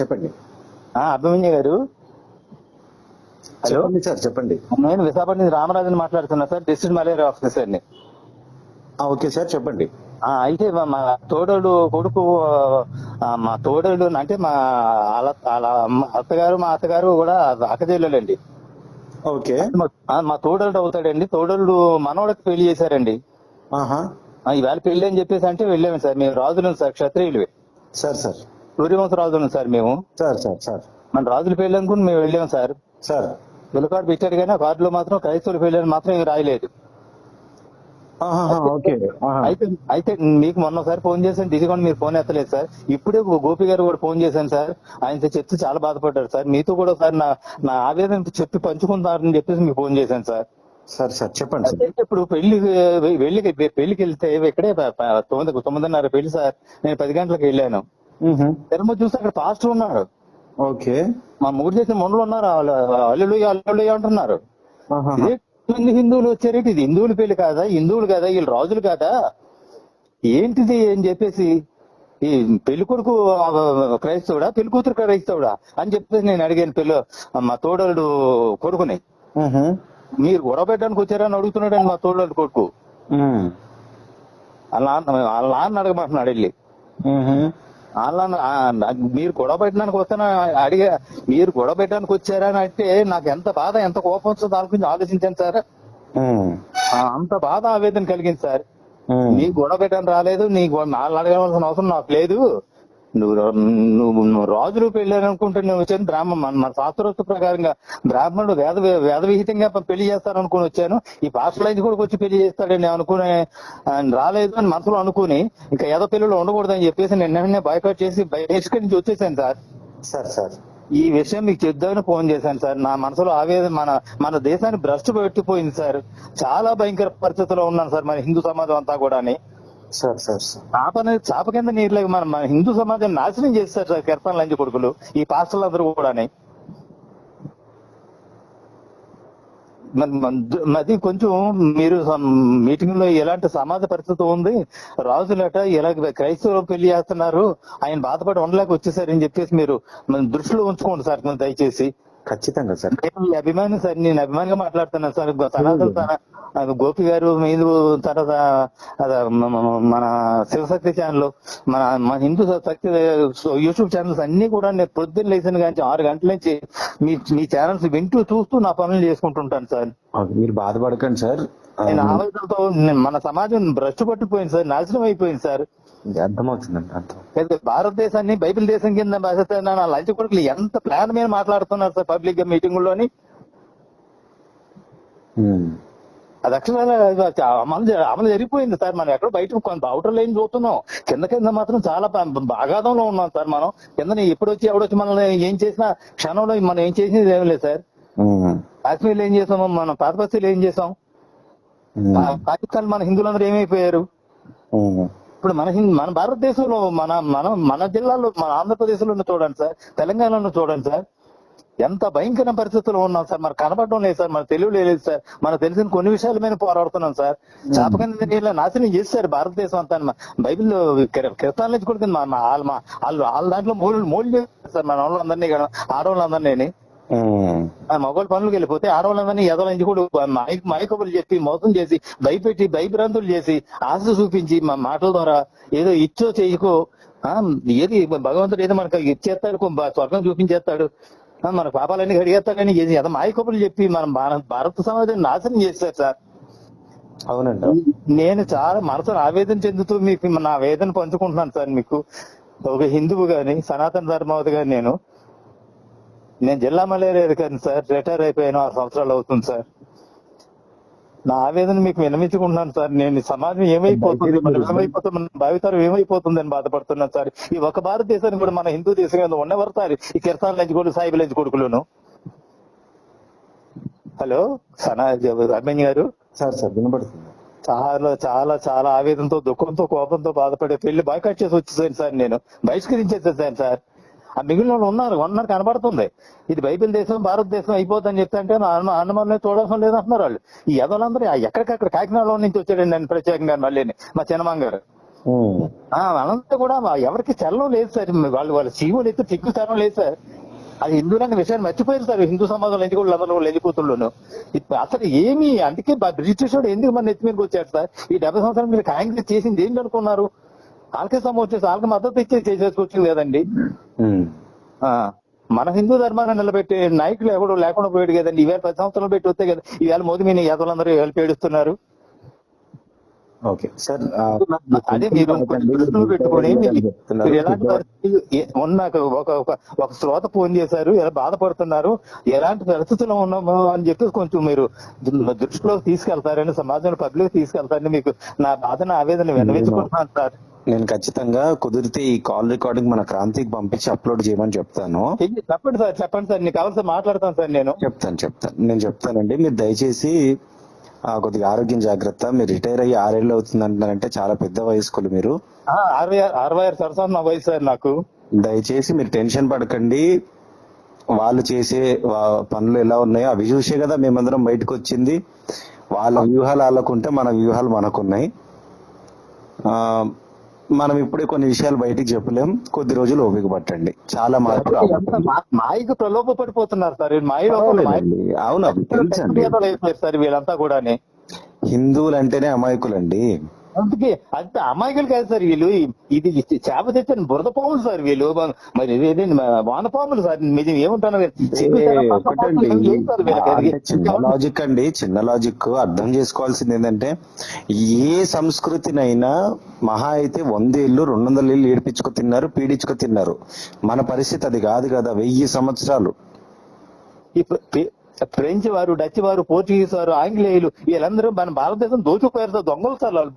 చెప్పండి. ఆ, అభిమన్యు గారు. హలో. చెప్పండి సార్ చెప్పండి. నేను విశాఖపట్నం నుంచి రామరాజుని మాట్లాడుతున్నా సార్ డిస్ట్రిక్ట్ మలేరియా ఆఫీసర్ని ఓకే సార్ చెప్పండి. అయితే మా- తోడోడు కొడుకు మా తోడోడు అంటే మా వాళ్ళ అత్తగారు మా అత్తగారు కూడా అక్కచెల్లెలండి ఓకే. మా- తోడోడు అవుతాడండి. తోడోడు మనోడికి పెళ్ళి చేశారండి. ఈవేళ పెళ్ళి అని చెప్పేసి అంటే వెళ్ళాము సార్. మేము రాజులం సార్ క్షత్రియులు సార్ సార్. సూర్యవంశ రాజులం సార్ మేము. Sir sir sir. మన రాజుల పెళ్ళి అనుకుని మేము వెళ్ళాము సార్. సార్. పిల్లకాడు పెట్టాడు కానీ కార్డులో మాత్రం క్రైస్తవుల పెళ్ళి అని మాత్రం రాయలేదు. ఓకే. అయితే అయితే మీకు మొన్న ఒకసారి ఫోన్ చేశాను డిజిగౌండ్ మీరు ఫోన్ ఎత్తలేదు సార్. ఇప్పుడే గోపి గారు కూడా ఫోన్ చేశాను సార్. ఆయనతో చెప్తే చాలా బాధపడ్డారు సార్. మీతో కూడా ఒకసారి నా నా ఆవేదన చెప్పి పంచుకుంటారని చెప్పేసి మీకు ఫోన్ చేశాను సార్. సార్ సార్ చెప్పండి సార్. ఇప్పుడు పెళ్ళి వెళ్ళి పెళ్ళికి వెళ్తే ఇక్కడే తొమ్మిది తొమ్మిదిన్నర పెళ్ళి సార్. నేను పది గంటలకు వెళ్ళాను. మ్హూ. తెరమ చూస్తే అక్కడ పాస్టర్ ఉన్నాడు. ఓకే. మా మూడు చేసిన మొండలు ఉన్నారు. అల్లుడు అల్లుడు అంటున్నారు. మంది హిందువులు వచ్చారేంటి ఇది? హిందువుల పెళ్ళి కాదా? హిందువులు కాదా? వీళ్ళు రాజులు కాదా? ఏంటిది అని చెప్పేసి ఈ పెళ్ళి కొడుకు క్రైస్తవుడా? పెళ్ళి కూతురు క్రైస్తవుడా? అని చెప్పేసి నేను అడిగాను పెళ్ళి మా తోడలుడు కొడుకుని. మీరు గొడవ పెట్టడానికి వచ్చారని అడుగుతున్నాడు మా తోడలుడు కొడుకు. మ్. వాళ్ళ నాన్న అడగమంటున్నాడు వెళ్ళి. వాళ్ళ మీరు గొడవ పెట్టడానికి వస్తానా అడిగా మీరు గొడవ పెట్టడానికి వచ్చారా అని అంటే నాకు ఎంత బాధ ఎంత కోపం వస్తుందో దాని గురించి ఆలోచించాను సార్. అంత బాధ ఆవేదన కలిగింది సార్. నీ గొడవ పెట్టని రాలేదు నీ నాలుగు అడగవలసిన అవసరం నాకు లేదు. నువ్వు నువ్వు రాజులు పెళ్ళాను అనుకుంటే నువ్వు వచ్చాను బ్రాహ్మణ మన శాస్త్రోక్త ప్రకారంగా బ్రాహ్మణుడు వేద వేద విహితంగా పెళ్ళి చేస్తాను అనుకుని వచ్చాను. ఈ పాస్టర్ లైన్ కూడా వచ్చి పెళ్ళి చేస్తాడని అనుకునే ఆయన రాలేదు అని మనసులో అనుకుని ఇంకా ఏదో పెళ్ళిలో ఉండకూడదని చెప్పేసి నేను వెంటనే బాయ్కాట్ చేసి బయట నుంచి వచ్చేసాను సార్. Sir sir. ఈ విషయం మీకు చెప్దామని ఫోన్ చేశాను సార్. నా మనసులో ఆవేదన మన మన దేశాన్ని భ్రష్టు పెట్టిపోయింది సార్. చాలా భయంకర పరిస్థితిలో ఉన్నాను సార్. మన హిందూ సమాజం అంతా కూడా సార్ సార్ చాప అనేది చాప కింద నీళ్ళకి మన మన హిందూ సమాజం నాశనం చేస్తారు సార్ కిరసన లంచ కొడుకులు ఈ పాస్టర్లు అందరూ కూడా అది కొంచెం మీరు మీటింగ్లో ఎలాంటి సమాజ పరిస్థితి ఉంది? రాజులట ఎలా క్రైస్తవులు పెళ్ళి చేస్తున్నారు? ఆయన బాధపడి ఉండలేక వచ్చేసారని చెప్పేసి మీరు దృష్టిలో ఉంచుకోండి సార్ దయచేసి. ఖచ్చితంగా సార్. నేను అభిమాని సార్ నేను అభిమానిగా మాట్లాడుతున్నాను సార్. సనాతన గోపి గారు మీరు తర్వాత మన శివశక్తి ఛానల్ మన మన హిందూ శక్తి యూట్యూబ్ ఛానల్స్ అన్ని కూడా నేను పొద్దున్న లేచిన కానీ ఆరు గంటల నుంచి మీ మీ ఛానల్స్ వింటూ చూస్తూ నా పనులు చేసుకుంటుంటాను సార్. మీరు బాధపడకండి సార్. నేను ఆవేదనతో నేను- మన సమాజం భ్రష్టు పట్టిపోయింది సార్ నాశనం అయిపోయింది సార్. అర్థమవుతుందండి అర్థం. భారతదేశాన్ని బైబిల్ దేశం కింద భాషిస్తున్న నా లంచ కొడుకులు ఎంత ప్లాన్ మీద మాట్లాడుతున్నారు సార్ పబ్లిక్గా మీటింగుల్లోని. అది అక్షరాల అమలు అమలు జరిగిపోయింది సార్. మనం ఎక్కడో బయట అవుటర్ లైన్ చూస్తున్నాం. కింద కింద మాత్రం చాలా బ- బాగాధంలో ఉన్నాం సార్ మనం. కింద ఎప్పుడు వచ్చి ఎవడొచ్చి మనల్ని ఏం చేసినా క్షణంలో మనం ఏం చేసేది ఏం లేదు సార్. కాశ్మీర్లో ఏం చేసాము మనం పాతపస్తిలో ఏం చేసాం? పాకిస్తాన్ మన హిందువులందరూ ఏమైపోయారు. ఇప్పుడు మన హిందూ మన భారతదేశంలో మన మన మన జిల్లాలో మన ఆంధ్రప్రదేశ్లో చూడండి సార్ తెలంగాణలో చూడండి సార్ ఎంత భయంకర పరిస్థితుల్లో ఉన్నాం సార్. మనకు కనపడడం లేదు సార్ మన తెలివి లేదు సార్. మనకు తెలిసిన కొన్ని విషయాల మీద పోరాడుతున్నాం సార్. చాపకంద నీళ్ళ నాశనం చేశారు భారతదేశం అంతా. బైబిల్లో కిరతాల నుంచి కూడా మా- వాళ్ళ మా- వాళ్ళు వాళ్ళ దాంట్లో మూడు మూడు చేస్తారు సార్. మన వాళ్ళందరినీ ఆడవాళ్ళందరినీ మగవాళ్ళు పనులకు వెళ్ళిపోతే ఆడవాళ్ళందరినీ ఎదలని కూడా మైకబులు చెప్పి మోసం చేసి భయపెట్టి భయభ్రాంతులు చేసి ఆశ చూపించి మా మాటల ద్వారా ఏదో ఇచ్చో చేయకో ఆ, ఏది భగవంతుడు ఏదో మనకు ఇచ్చేస్తాడు స్వర్గం చూపించేస్తాడు. మన పాపాలన్నీ కడిగేస్తాడని ఏది ఏదో మాయకబులు చెప్పి మన భారత సమాజాన్ని నాశనం చేశారు సార్. అవునండి. నేను చాలా మనసును ఆవేదన చెందుతూ మీకు నా వేదన పంచుకుంటున్నాను సార్ మీకు. ఒక హిందువు గాని సనాతన ధర్మవతి గాని నేను నేను జిల్లా మలేరియా అధికారిని సార్. రిటైర్ అయిపోయాను ఆరు సంవత్సరాలు అవుతుంది సార్. నా ఆవేదన మీకు వినమించుకుంటున్నాను సార్. నేను సమాజం ఏమైపోతుంది మనం ఏమైపోతుంది మన భావితరం ఏమైపోతుంది అని బాధపడుతున్నాను సార్. ఈ ఒక భారతదేశాన్ని కూడా మన హిందూ దేశం కింద ఉన్నవారు సార్ ఈ కిరసాల లంచి కొడుకు సాయిబు లంచి కొడుకులను. హలో సనా అభిమన్యు గారు. సార్ సార్ వినపడుతుంది. చాలా చాలా చాలా ఆవేదనతో దుఃఖంతో కోపంతో బాధపడే పెళ్ళి బాయ్కాట్ చేసి వచ్చేసాను సార్ నేను. బహిష్కరించేసాను సార్. ఆ మిగిలిన వాళ్ళు ఉన్నారు ఉన్నారు కనబడుతుంది. ఇది బైబిల్ దేశం భారతదేశం అయిపోతుందని చెప్తే అనుమానం చూడాల్సిన లేదంటున్నారు వాళ్ళు. ఈ ఎదలందరూ ఎక్కడికక్కడ కాకినాడలో నుంచి వచ్చాడండి నేను ప్రత్యేకంగా మళ్ళీ మా చిన్నమ్మ గారు. వాళ్ళంతా కూడా ఎవరికి చలనం లేదు సార్. వాళ్ళు వాళ్ళ జీవులు ఎత్తు తిక్కు చలనం లేదు సార్. అది హిందువులనే విషయాన్ని మర్చిపోయారు సార్. హిందూ సమాజంలో ఎందుకు అందరూ లెంజిపోతుండను అసలు ఏమి అందుకే బ్రిటిష్ వాడు ఎందుకు మన నెత్తి మీదకి వచ్చారు సార్? ఈ డెబ్బై సంవత్సరాలు మీరు కాంగ్రెస్ చేసింది ఏంటి అనుకున్నారు? వాళ్ళకే సమోట్ చేసి వాళ్ళకి మద్దతు ఇచ్చి చేసేసుకొచ్చింది కదండి. మన హిందూ ధర్మాన్ని నిలబెట్టే నాయకులు ఎవడు లేకుండా పోయాడు కదండి. ఈవేళ పది సంవత్సరాలు పెట్టి వస్తే కదా ఈవేళ మోదీ మీద యాదవులందరూ వెళ్ళి పేడుస్తున్నారు. ఓకే. సార్ అదే మీరు పెట్టుకొని మీరు ఎలాంటి పరిస్థితి ఉన్న ఒక ఒక ఒక శ్రోత ఫోన్ చేశారు ఎలా బాధపడుతున్నారు ఎలాంటి పరిస్థితుల్లో ఉన్నాము అని చెప్పి కొంచెం మీరు దృష్టిలో తీసుకెళ్తారని సమాజంలో పబ్లిక్ తీసుకెళ్తారని మీకు నా బాధన ఆవేదన విన్నవించుకుంటున్నాను సార్. నేను ఖచ్చితంగా కుదిరితే ఈ కాల్ రికార్డింగ్ మన క్రాంతికి పంపించి అప్లోడ్ చేయమని చెప్తాను. చెప్పండి సార్ చెప్పండి సార్ నీకు కావాల్సి మాట్లాడతాను సార్ నేను. చెప్తాను చెప్తాను. నేను చెప్తానండి మీరు దయచేసి ఆ, కొద్దిగా ఆరోగ్యం జాగ్రత్త. మీరు రిటైర్ అయ్యి ఆరేళ్ళు అవుతుంది అంటున్నారంటే చాలా పెద్ద వయస్కులు మీరు. అరవై ఆరు- అరవై ఆరు సరసాలు నా వయసు సార్ నాకు. దయచేసి మీరు టెన్షన్ పడకండి. వాళ్ళు చేసే పనులు ఎలా ఉన్నాయో అవి చూసే కదా మేమందరం బయటకు వచ్చింది. వాళ్ళ వ్యూహాలు వాళ్ళకుంటే మన వ్యూహాలు మనకున్నాయి. ఆ, మనం ఇప్పుడే కొన్ని విషయాలు బయటికి చెప్పలేం. కొద్ది రోజులు ఓపిక పట్టండి. చాలా మార్పు మాయకు ప్రలోభ పడిపోతున్నారు సార్. అవును తెలుసండి. సార్ వీళ్ళంతా కూడా హిందువులు అంటేనే అమాయకులండి. అందుకే అంత అమాయకులు కాదు సార్ వీళ్ళు. ఇది చేప తెచ్చిన బురద పాములు సార్ వీళ్ళు. మరి ఇదేంటి వానపాములు సార్. మీరు ఏమంటాను చిన్న లాజిక్ అండి. చిన్న లాజిక్ అర్థం చేసుకోవాల్సింది ఏంటంటే ఏ సంస్కృతినైనా మహా అయితే వందేళ్ళు రెండు వందల ఏళ్ళు ఏడిపించుకు తిన్నారు పీడించుకు తిన్నారు. మన పరిస్థితి అది కాదు కదా. వెయ్యి సంవత్సరాలు. ఫ్రెంచ్ వారు డచ్ వారు పోర్చుగీస్ వారు ఆంగ్లేయులు వీళ్ళందరూ మన భారతదేశం దోచుకుపోయారు సార్ దొంగలు సార్ వాళ్ళు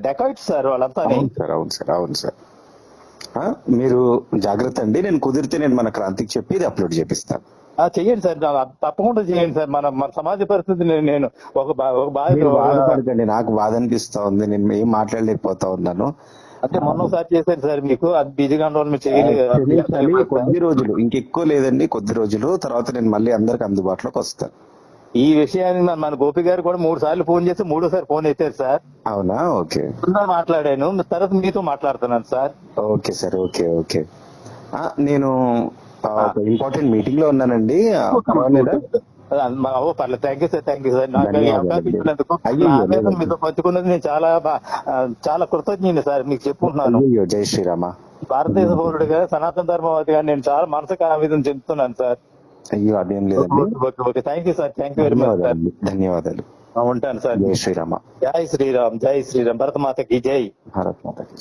డెకాయిట్స్ సార్ వాళ్ళంతా. అవును సార్ అవును సార్ అవును సార్. ఆ, మీరు జాగ్రత్త అండి నేను కుదిరితే నేను మన క్రాంతికి చెప్పి ఇది అప్లోడ్ చేపిస్తాను. ఆ, చెయ్యండి సార్ తప్పకుండా చేయండి సార్ మన మన సమాజ పరిస్థితిని నేను ఒక బాధపడకండి నాకు బాధ అనిపిస్తా ఉంది నేను ఏం మాట్లాడలేకపోతా ఉన్నాను. అంటే మొన్న ఒకసారి చేశారు సార్ మీకు. అది బిజీగా ఉండడం మీరు కొద్ది రోజులు ఇంకెక్కువ లేదండి కొద్ది రోజులు. తర్వాత నేను మళ్ళీ అందరికి అందుబాటులోకి వస్తాను ఈ విషయాన్ని మన- గోపి గారు కూడా మూడు సార్లు ఫోన్ చేసి మూడోసారి ఫోన్ ఎత్తారు సార్. అవునా? ఓకే. మాట్లాడాను. తర్వాత మీతో మాట్లాడుతున్నాను sir. Okay sir okay okay. నేను ఇంపార్టెంట్ మీటింగ్లో ఉన్నానండి? ఓ పర్లేదు. Thank you sir thank you sir నాకు ఈ ధన్యవాదాలు. అవకాశం ఇచ్చినందుకు అయ్యో, నా ఆవేదన లేదు. మీతో పంచుకున్నది నేను చాలా చాలా కృతజ్ఞని సార్. మీకు చెప్పుకుంటున్నాను. జై శ్రీరామ. భారతదేశ పౌరుడిగా సనాతన ధర్మవాదిగా నేను చాలా మనసుకు ఆవేదన చెందుతున్నాను సార్. అయ్యో అదేం లేదండి okay okay thank you sir thank you very much sir ధన్యవాదాలు ఉంటాను సార్. జై శ్రీరామ. జై శ్రీరామ్ జై శ్రీరామ్. భరతమాతకి జై. భారత్ మాతకి.